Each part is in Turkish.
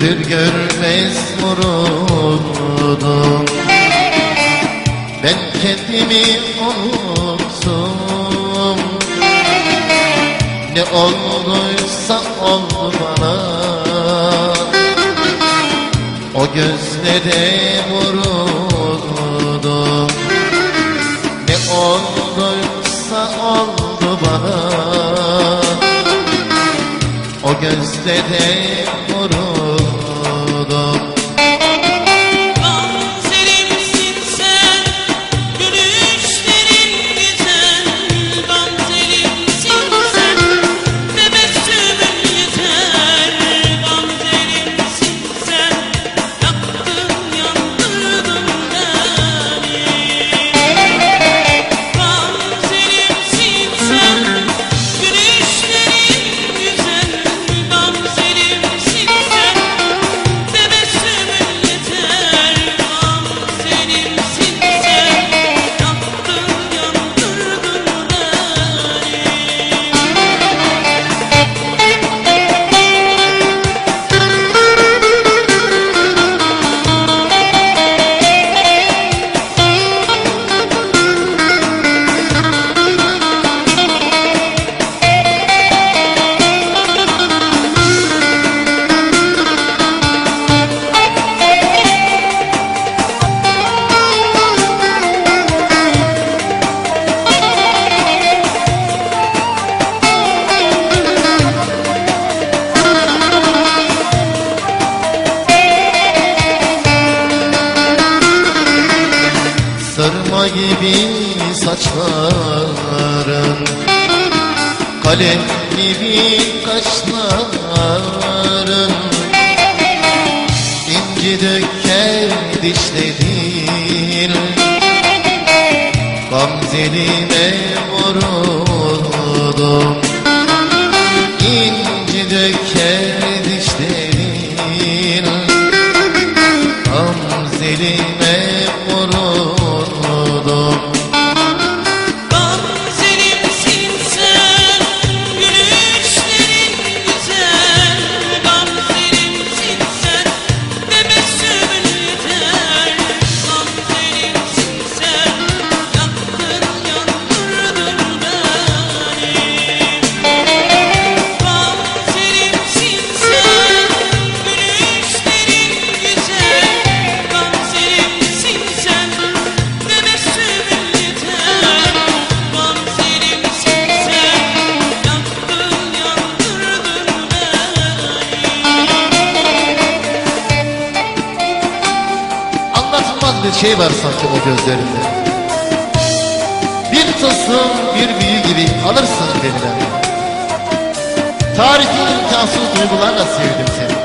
Görür görmez vurudum Ben kendimi unuttum. Ne olduysa oldu bana. O gözlere vuruldum Ne olduysa oldu bana. O gözlere vuruldum Sırma gibi saçların Kalem gibi kaşların. İnci döker dişlerin Gamzeline vuruldum İnci döker dişlerin Gamzeline vuruldum şey var sanki o gözlerinde. Bir tılsım bir büyü gibi alırsın benden Tarifi imkansız duygularla sevdim seni.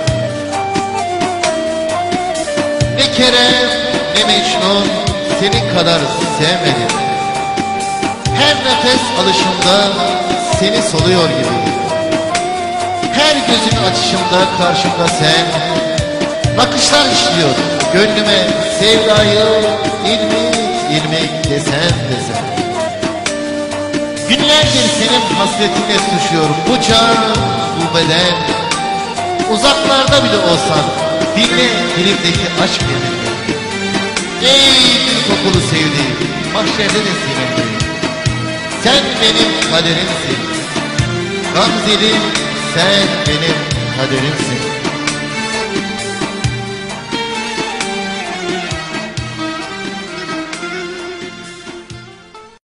Ne Kerem ne Mecnun senin kadar sevmedim. Her nefes alışımda seni soluyor gibi. Her gözün açışımda karşımda sen Bakışlar işliyor gönlüme sevdayı ilmik ilmik desen desen Günlerdir senin hasretinle tutuşuyor bu can bu beden. Uzaklarda bile olsan dinle dilimdeki aşk yeminle Ey bir kokulu sevdiğim mahşerde de seninleyim Sen benim kaderimsin. Gamzelim sen benim kaderimsin